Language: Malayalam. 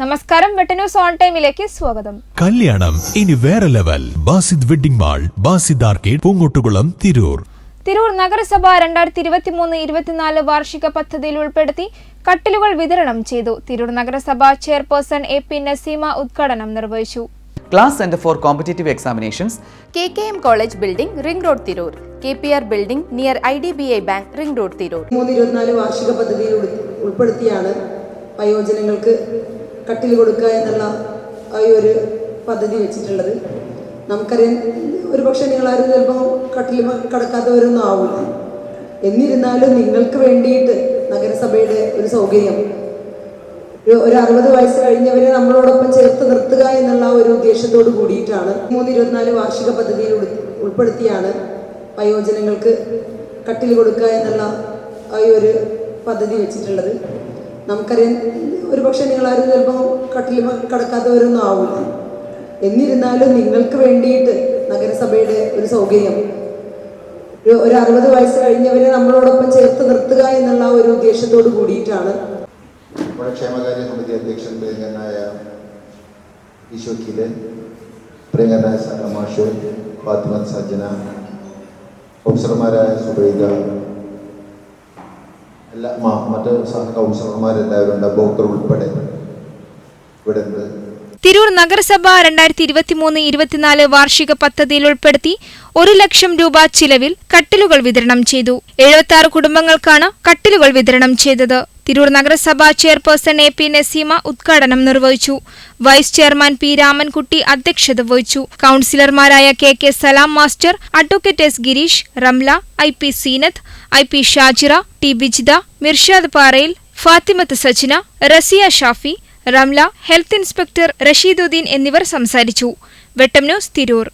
നമസ്കാരം വെട്ടന്യൂസ് ഓൺ ടൈമിലേക്ക് സ്വാഗതം. കല്യാണം ഇനി വേറെ level. Basid wedding mall Basid arcade Poonkottukulam Tirur. Tirur നഗരസഭ രണ്ടായിരത്തി ഇരുപത്തി മൂന്ന് ഇരുപത്തിനാല് വാർഷിക പദ്ധതിയിൽ ഉൾപ്പെടുത്തി കട്ടിലുകൾ വിതരണം ചെയ്തു. തിരൂർ നഗരസഭ ചെയർപേഴ്സൺ എ പി നസീമ ഉദ്ഘാടനം നിർവഹിച്ചു. Class centre for competitive examinations K K M college building ring road Tirur K P R building near I D B I bank ring road Tirur മൂന്ന് ഇരുപത്തിനാല് വാർഷിക പദ്ധതിയിൽ ഉൾപ്പെടുത്തിയാണ് വയോജനങ്ങൾക്ക് കട്ടിൽ കൊടുക്കുക എന്നുള്ള ആ ഒരു പദ്ധതി വെച്ചിട്ടുള്ളത്. നമുക്കറിയാം ഒരു പക്ഷേ നിങ്ങളാരും ചിലപ്പോൾ കട്ടിൽ കിടക്കാത്തവരൊന്നും ആവില്ല എന്നിരുന്നാലും നിങ്ങൾക്ക് വേണ്ടിയിട്ട് നഗരസഭയുടെ ഒരു സൗകര്യം. ഒരു അറുപത് വയസ്സ് കഴിഞ്ഞവരെ നമ്മളോടൊപ്പം ചേർത്ത് നിർത്തുക എന്നുള്ള ഒരു ഉദ്ദേശത്തോട് കൂടിയിട്ടാണ് മൂന്ന് ഇരുപത്തിനാല് വാർഷിക പദ്ധതിയിൽ ഉൾ- ഉൾപ്പെടുത്തിയാണ് വയോജനങ്ങൾക്ക് കട്ടിൽ കൊടുക്കുക എന്നുള്ള ആ ഒരു പദ്ധതി വെച്ചിട്ടുള്ളത്. നമുക്കറിയാം ഒരു പക്ഷെ നിങ്ങളാരും ചിലപ്പോൾ കട്ടിൽ കിടക്കാത്തവരൊന്നും ആവില്ല എന്നിരുന്നാലും നിങ്ങൾക്ക് വേണ്ടിയിട്ട് നഗരസഭയുടെ ഒരു സൗകര്യം. ഒരു ഒരു അറുപത് വയസ്സ് കഴിഞ്ഞവരെ നമ്മളോടൊപ്പം ചേർത്ത് നിർത്തുക എന്നുള്ള ഒരു ഉദ്ദേശത്തോട് കൂടിയിട്ടാണ്. നമ്മുടെ ക്ഷേമകാര്യ സമിതി അധ്യക്ഷൻ പ്രിയങ്കരനായ ഈശോക്കിൽ പ്രിയങ്കരനായ സംഗമാഷോ ഫാത്തിമ സജ്ജന ഓഫീസർമാരായ സുബൈദ എല്ലാ മറ്റ് കൗൺസിലർമാരെല്ലാവരും ഉണ്ട് ഭോക്തർ ഉൾപ്പെടെ. ഇവിടെ ഉണ്ട് തിരൂർ നഗരസഭ രണ്ടായിരത്തി ഇരുപത്തിമൂന്ന് ഇരുപത്തിനാല് വാർഷിക പദ്ധതിയിൽ ഉൾപ്പെടുത്തി ഒരു ലക്ഷം രൂപ ചിലവിൽ കട്ടിലുകൾ വിതരണം ചെയ്തു. എഴുപത്തി ആറ് കുടുംബങ്ങൾക്കാണ് കട്ടിലുകൾ വിതരണം ചെയ്തത്. തിരൂർ നഗരസഭ ചെയർപേഴ്സൺ എ പി നസീമ ഉദ്ഘാടനം നിർവഹിച്ചു. വൈസ് ചെയർമാൻ പി രാമൻകുട്ടി അധ്യക്ഷത വഹിച്ചു. കൌൺസിലർമാരായ K K Salam master advocate S Girish Ramla I P Seenath I P Shajira T Bijitha Mirshad Parayil Fathimath Sajina Rasiya Shafi Ramla health inspector Rasheeduddeen എന്നിവർ സംസാരിച്ചു. വെട്ടം ന്യൂസ് തിരൂർ.